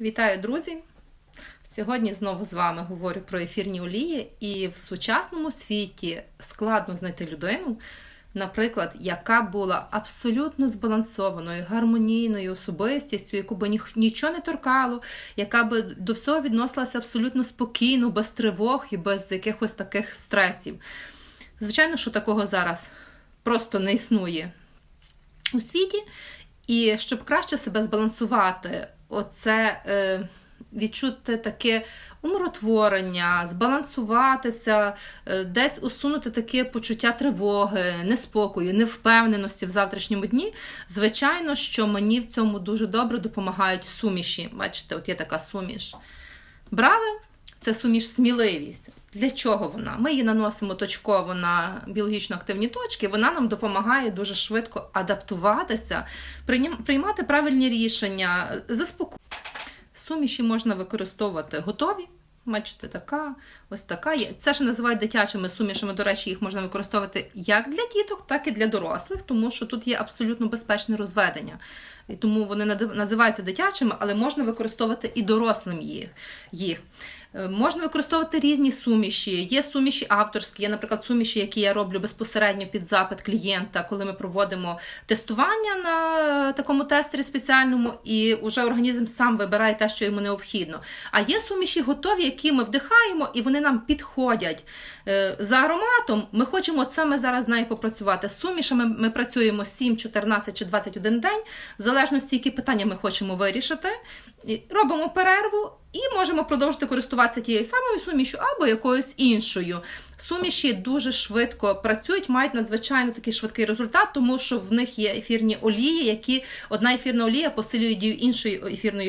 Вітаю, друзі! Сьогодні знову з вами говорю про ефірні олії, і в сучасному світі складно знайти людину, наприклад, яка була абсолютно збалансованою, гармонійною особистістю, яку би нічого не торкало, яка би до всього відносилася абсолютно спокійно, без тривог і без якихось таких стресів. Звичайно, що такого зараз просто не існує у світі. І щоб краще себе збалансувати, оце е, відчути таке умиротворення, збалансуватися, е, десь усунути таке почуття тривоги, неспокою, невпевненості в завтрашньому дні. Звичайно, що мені в цьому дуже добре допомагають суміші. Бачите, от є така суміш. Брави це суміш сміливість. Для чого вона? Ми її наносимо точково на біологічно активні точки. Вона нам допомагає дуже швидко адаптуватися, приймати правильні рішення, заспокоїти. Суміші можна використовувати готові. Бачите, така, ось така є. Це ж називають дитячими сумішами. До речі, їх можна використовувати як для діток, так і для дорослих, тому що тут є абсолютно безпечне розведення. І тому вони називаються дитячими, але можна використовувати і дорослим їх. Е, Можна використовувати різні суміші. Є суміші авторські, є, наприклад, суміші, які я роблю безпосередньо під запит клієнта, коли ми проводимо тестування на такому тестері спеціальному, і вже організм сам вибирає те, що йому необхідно. А є суміші готові, які ми вдихаємо, і вони нам підходять. Е, За ароматом ми хочемо саме зараз з нею попрацювати. З сумішами ми працюємо 7, 14 чи 21 день, в залежності, які питання ми хочемо вирішити. Робимо перерву і можемо продовжити користуватися тією самою сумішю або якоюсь іншою. Суміші дуже швидко працюють, мають надзвичайно такий швидкий результат, тому що в них є ефірні олії, які одна ефірна олія посилює дію іншої ефірної олії.